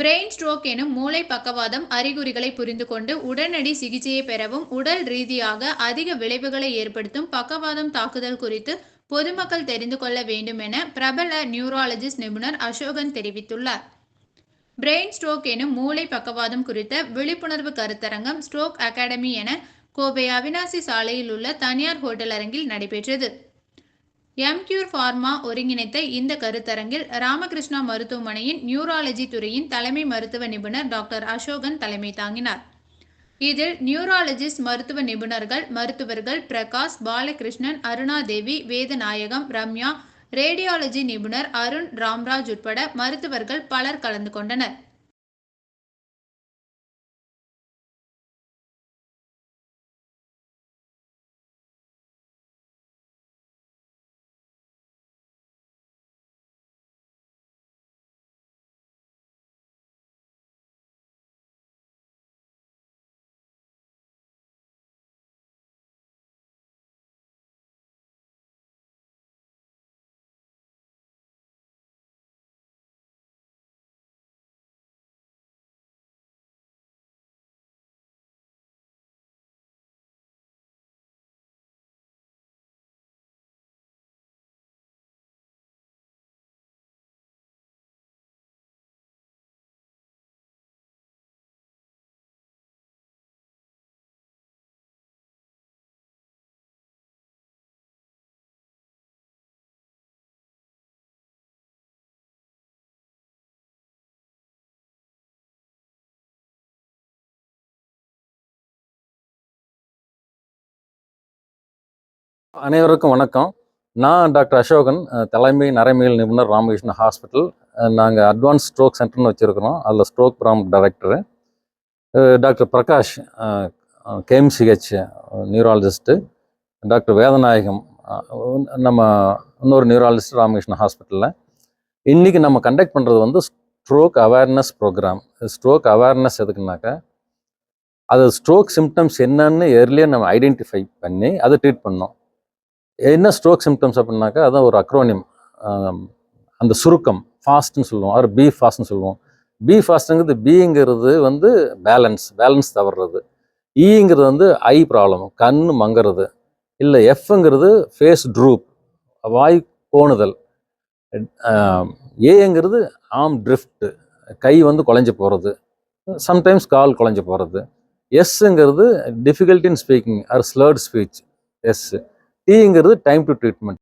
Brain stroke எனும் மூளை பக்கவாதம் அறிகுறிகளை புரிந்து கொண்டு உடனடி சிகிச்சையை பெறவும் உடல் ரீதியாக அதிக விளைவுகளை ஏற்படுத்தும் பக்கவாதம் தாக்குதல் குறித்து பொதுமக்கள் தெரிந்து கொள்ள வேண்டும் என பிரபல நியூராலஜிஸ்ட் நிபுணர் அசோகன் தெரிவித்துள்ளார். பிரெயின் ஸ்ட்ரோக் எனும் மூளை பக்கவாதம் குறித்த விழிப்புணர்வு கருத்தரங்கம் ஸ்ட்ரோக் அகாடமி என கோவை அவினாசி சாலையில் உள்ள தனியார் ஹோட்டல் அரங்கில் நடைபெற்றது. எம்கியூர் ஃபார்மா ஒருங்கிணைத்த இந்த கருத்தரங்கில் ராமகிருஷ்ணா மருத்துவமனையின் நியூராலஜி துறையின் தலைமை மருத்துவ நிபுணர் டாக்டர் அசோகன் தலைமை தாங்கினார். இதில் நியூராலஜிஸ்ட் மருத்துவ நிபுணர்கள் மருத்துவர்கள் பிரகாஷ் பாலகிருஷ்ணன் அருணாதேவி வேதநாயகம் ரம்யா ரேடியாலஜி நிபுணர் அருண் ராம்ராஜ் உட்பட மருத்துவர்கள் பலர் கலந்து கொண்டனர். அனைவருக்கும் வணக்கம். நான் டாக்டர் அசோகன் தலைமை நரம்பியல் நிபுணர் ராமகிருஷ்ண ஹாஸ்பிட்டல். நாங்கள் அட்வான்ஸ் ஸ்ட்ரோக் சென்டர்னு வச்சுருக்கிறோம். அதில் stroke from director doctor Prakash KMCH neurologist doctor Vedanayagam நம்ம இன்னொரு நியூராலஜிஸ்ட் ராமகிருஷ்ண ஹாஸ்பிட்டலில். இன்றைக்கி நம்ம கண்டக்ட் பண்ணுறது வந்து stroke awareness program stroke awareness எதுக்குனாக்கா அது ஸ்ட்ரோக் சிம்டம்ஸ் என்னன்னு ஏர்லியாக நம்ம ஐடென்டிஃபை பண்ணி அதை ட்ரீட் பண்ணோம் என்ன ஸ்ட்ரோக் சிம்டம்ஸ் அப்படின்னாக்கா அதான் ஒரு அக்ரோனியம் அந்த சுருக்கம் ஃபாஸ்ட்னு சொல்லுவோம் அவர் பி ஃபாஸ்ட்னு சொல்லுவோம். பி ஃபாஸ்ட்டுங்கிறது பிங்கிறது வந்து பேலன்ஸ் பேலன்ஸ் தவறுறது. E ஈங்கிறது வந்து ஐ ப்ராப்ளம் கண் மங்கிறது. இல்லை எஃப்ங்கிறது ஃபேஸ் ட்ரூப் வாய் கோணுதல். ஏங்கிறது ஆம் ட்ரிஃப்ட்டு கை வந்து குழஞ்சி போகிறது சம்டைம்ஸ் கால் குழஞ்சி போகிறது எஸ்ஸுங்கிறது difficulty in speaking or slurred speech S டீங்கிறது time to treatment.